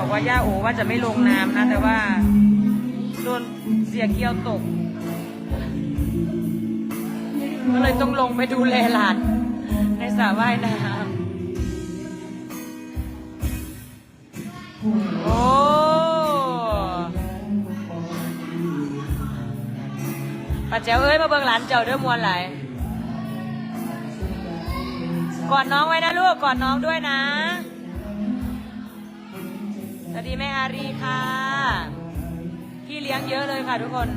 บอกว่าย่าโอว่าจะไม่ลงน้ำนะ แต่ว่าโดนเสียเกียวตก ก็เลยต้องลงไปดูแลหลานในสระว่ายน้ำโอ้ป้าแจ๋วเอ้ยมาเบิ่งหลานเจ้าเด้อมวนไหลกอดน้องไว้นะลูกกอดน้องด้วยนะ ดีแม่อารีค่ะ พี่เลี้ยงเยอะเลยค่ะทุกคน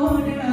น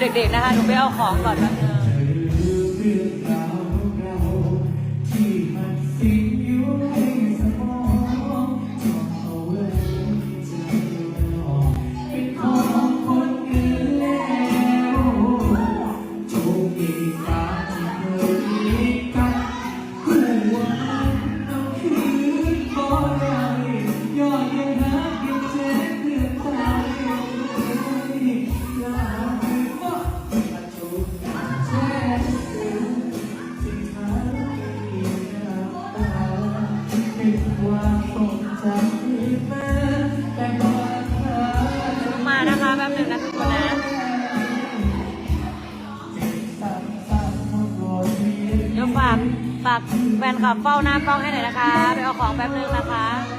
เด็กๆนะคะหนูไปเอาของก่อนแป๊บนึง ฝากฝากแฟนคลับเฝ้าหน้ากล้องให้หน่อยนะคะ ไปเอาของแป๊บนึงนะคะ